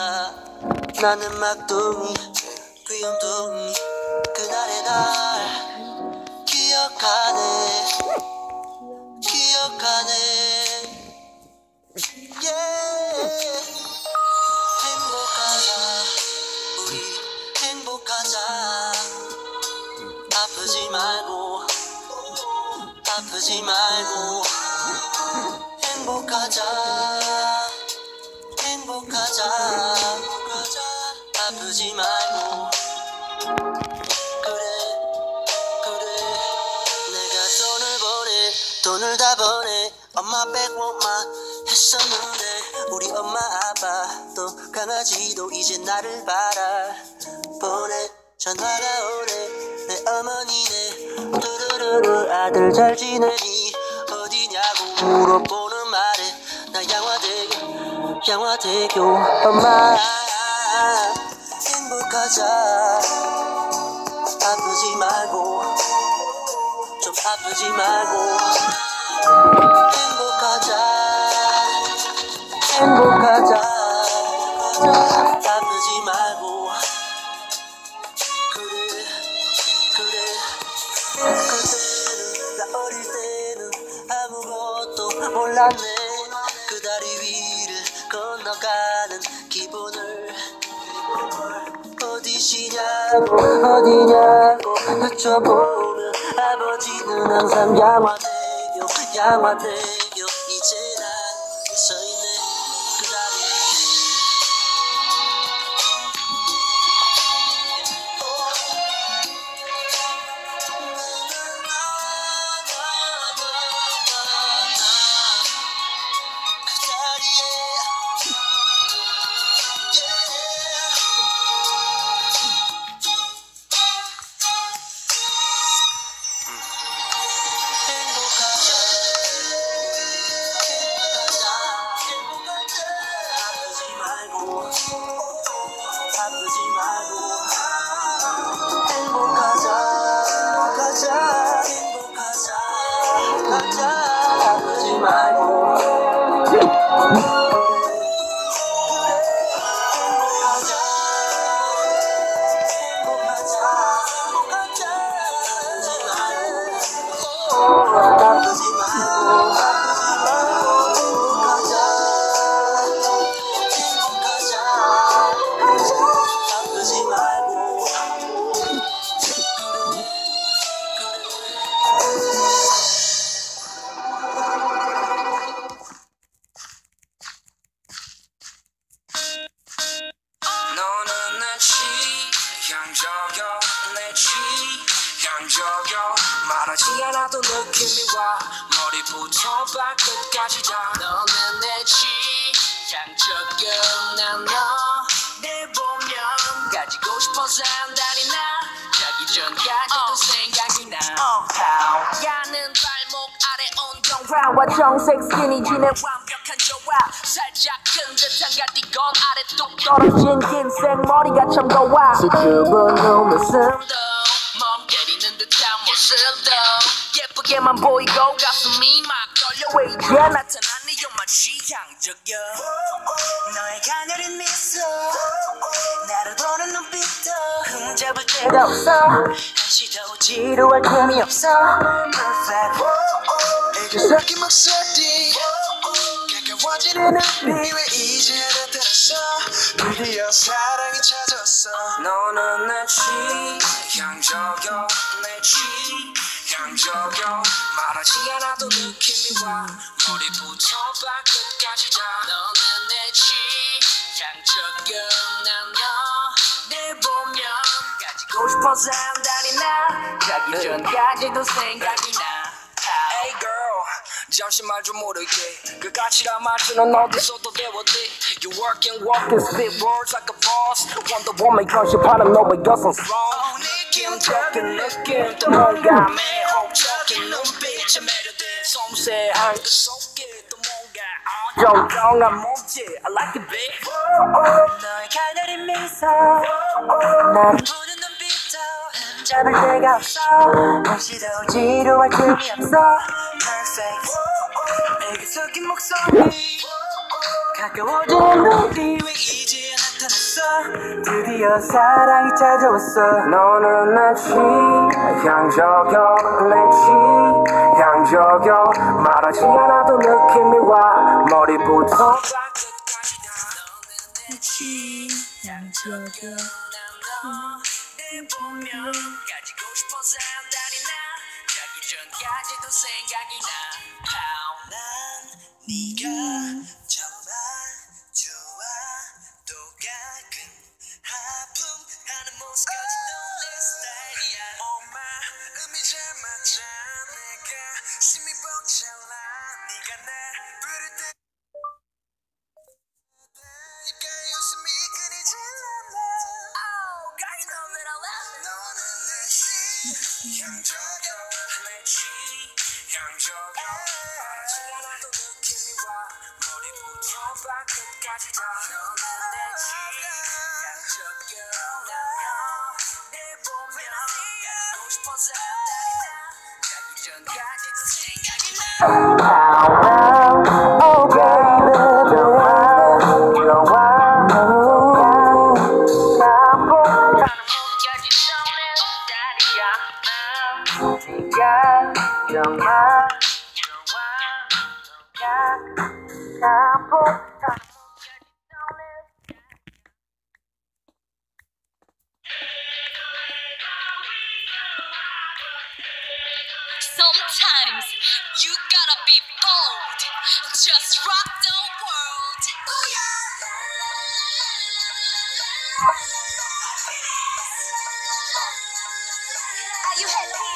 않아. 나는 막둥이 귀염둥이 그날의 날 기억하네. 기억하네. Yeah. 행복하자. 우리 행복하자. 아프지 말고. 아프지 말고. 행복하자 돈을 다 보내 엄마 했었는데 우리 엄마 아빠 또 강아지도 이제 나를 바라보내 전화가 오네 내 어머니네. 뚜루루루 아들 잘 지내니 어디냐고 물어보는 말에 나 양화대교 양화대교 엄마. 행복하자. 아프지 말고 좀 아프지 말고 행복하자. 행복하자. 아프지 말고. 그래 그래. 그때는 나 어릴 때는 아무것도 몰랐네. 그 다리 위를 건너가는 기분을. 어디시냐고 어디냐고. 여쭤보면 아버지는 항상 양화 대 행 취향저격 내 취향저격 말하지 않아도 느낌이 와. 머리부터 발끝까지 다 너는 내 취향저격 난너내 보면 가지고 싶어서 한달이 나. 자기 전까지도 운동화와 정색 스키니진의 완벽한 조화 살짝 큰 듯한 가디건 아래 뚝 떨어진 긴 생머리가 참 고와 수줍은 눈웃음도 멍 때리는 듯한 모습도 예쁘게만 보이고 가슴이 막 떨려 왜 이제 나타나니 정말 취향적이야 너의 가녀린 미소 나를 보는 눈빛도 흠잡을 데가 없어 한시도 지루할 틈이 없어 Perfect 섞인 목소리 가까워지는 눈빛 왜 이제 나타났어? 드디어 사랑이 찾았어. 너는 내 취향저격 내 취향저격 말하지 않아도 느낌이 와. 머리부터 발끝까지 다 너는 내 취향저격 난너내 보면 가지고 싶어서 한달이 나. 자기 전까지도 생각이 나 잠시 말 좀 모르게 그 가치란 말투는 어디서도 배웠대 You work and walk and spit words like a boss. Wonder Woman 현실파는 너의 여성스러운 느낌적인 느낌 또 뭔가 매혹적인 눈빛에 매료돼 섬세한 그 속에 또 뭔가 어정쩡한 몸짓 I like it babe 너의 가녀린 미소 나를 보는 눈빛도 흠잡을 데가 없어 한시도 지루할 틈이 없어 Perfect 섞인 목소리. 가까워지는 눈빛 왜 이제 드디어 사랑이 찾아왔어. 너는 내 취향저격 내 취향저격 말하지 않아도 느낌이 와. 머리부터 다 너는 내 보면 가지고 싶어서 한달이 나 자기 전까지도 생각이 나난 네가 정말 좋아 또 가끔 하품하는 모습까지 너내 스타일이야 엄마 음이 잘 맞아 내가 심이 벅찰라 네가 날 부를 때 입가에 웃음이 끊이질 않아 Oh, girl, you know that I love you. 너는 내 취향저 전 you gotta be bold. Just rock the world. Are you happy?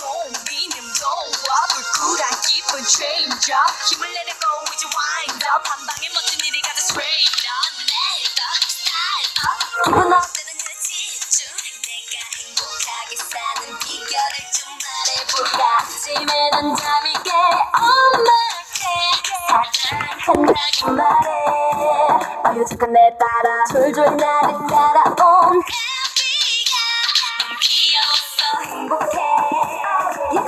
고민은 너와 불굴한 기분 change up 힘을 내려고 이제 wind up 한 방에 멋진 일이 가득 straight on 내가 style up 기분 up 때는 지중 내가 행복하게 사는 비결을 좀 말해볼까 아침에는 사랑한다고 말해. 어유죽한 내 따라 졸졸 나를 따라온 행복해. 이런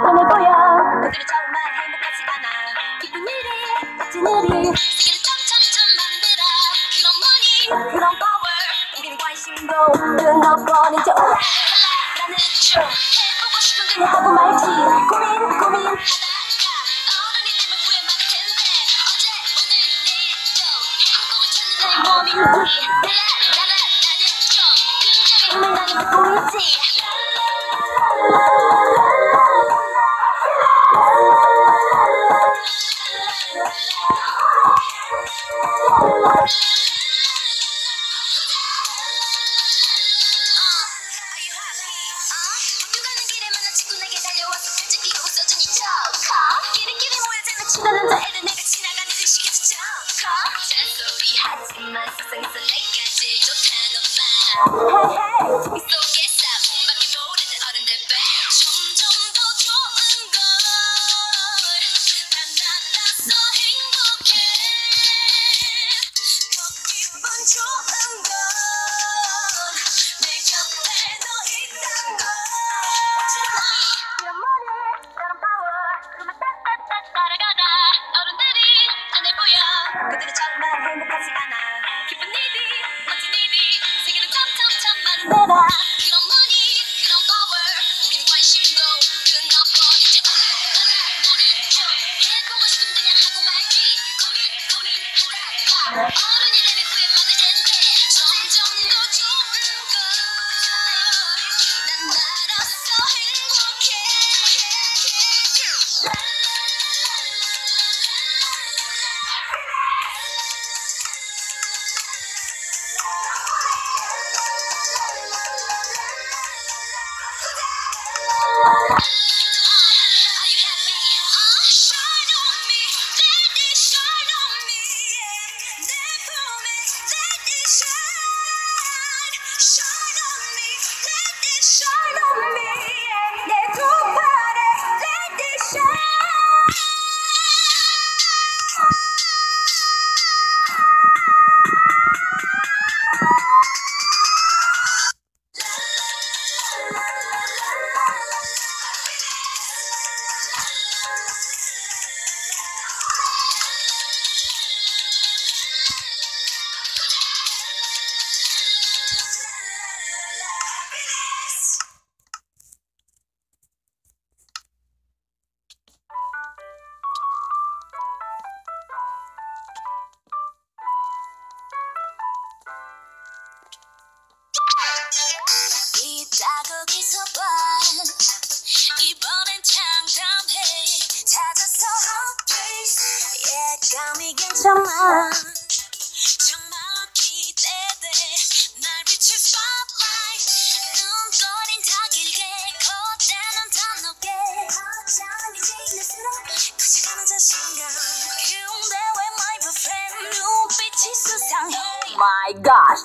눈을 보여 그들이 정말 행복하지 않아. 기쁜 일이 멋진 일이. 점점점 만들어. 그런 power 우리는 관심도 없는 올라 나는 좀 해보고 싶은 그 하고 말지 고민 고민 하다가 어른이 되면 후회 많을 텐데 어제 오늘 내일도 행복을 찾는 내 몸인지 내가 나라 나는 좀 긍정의 힘을 나는 갖고 있지 말 있잖아 정말 기대돼 날 비출 spotlight 눈거린 다 길게 콧대는 더 높게 걱정이 지날수록 커져가는 자신감 근데 왜 my boyfriend 눈빛이 수상해 My gosh